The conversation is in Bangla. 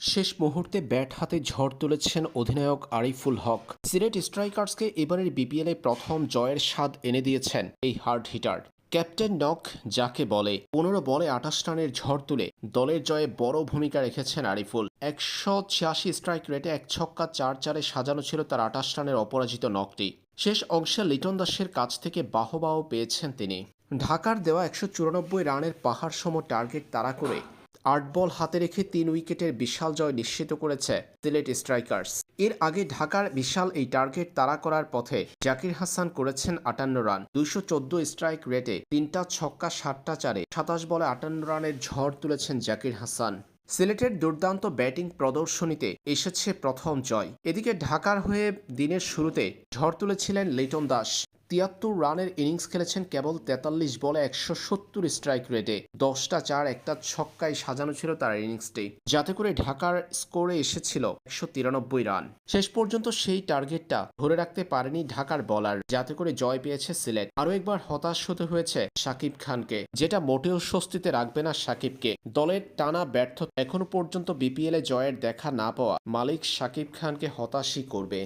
শেষ মুহূর্তে ব্যাট হাতে ঝড় তুলেছেন অধিনায়ক আরিফুল হক। সিলেট স্ট্রাইকার্সকে এবারের বিপিএলে প্রথম জয়ের স্বাদ এনে দিয়েছেন এই হার্ড হিটার। ক্যাপ্টেন নক যাকে বলে, পনেরো বলে আঠাশ রানের ঝড় তুলে দলের জয়ে বড় ভূমিকা রেখেছেন আরিফুল। একশো ছিয়াশি স্ট্রাইক রেটে এক ছক্কা চার চারে সাজানো ছিল তার আঠাশ রানের অপরাজিত নকটি। শেষ অংশে লিটন দাসের কাছ থেকে বাহবাহ পেয়েছেন তিনি। ঢাকার দেওয়া একশো চুরানব্বই রানের পাহাড় সম টার্গেট তাড়া করে আট বল হাতে রেখে তিন উইকেটের বিশাল জয় নিশ্চিত করেছে সিলেট স্ট্রাইকার্স। এর আগে ঢাকার বিশাল এই টার্গেট তাড়া করার পথে জাকির হাসান করেছেন আটান্ন রান। দুইশো চোদ্দ স্ট্রাইক রেটে তিনটা ছক্কা, সাতটা চারে সাতাশ বলে আটান্ন রানের ঝড় তুলেছেন জাকির হাসান। সিলেটের দুর্দান্ত ব্যাটিং প্রদর্শনীতে এসেছে প্রথম জয়। এদিকে ঢাকার হয়ে দিনের শুরুতে ঝড় তুলেছিলেন লিটন দাস। তিয়াত্তর রানের ইনিংস খেলেছেন কেবল তেতাল্লিশ বলে একশো সত্তর স্ট্রাইক রেটে। দশটা চার, একটা ছক্কায় সাজানো ছিল তার ইনিংসটি, যাতে করে ঢাকার স্কোরে এসেছিল একশো তিরানব্বই রান। শেষ পর্যন্ত সেই টার্গেটটা ধরে রাখতে পারেনি ঢাকার বলার, যাতে করে জয় পেয়েছে সিলেট। আরও একবার হতাশ হতে হয়েছে সাকিব খানকে, যেটা মোটেও স্বস্তিতে রাখবে না সাকিবকে দলের টানা ব্যর্থ, এখনও পর্যন্ত বিপিএলে জয়ের দেখা না পাওয়া মালিক সাকিব খানকে হতাশই করবে।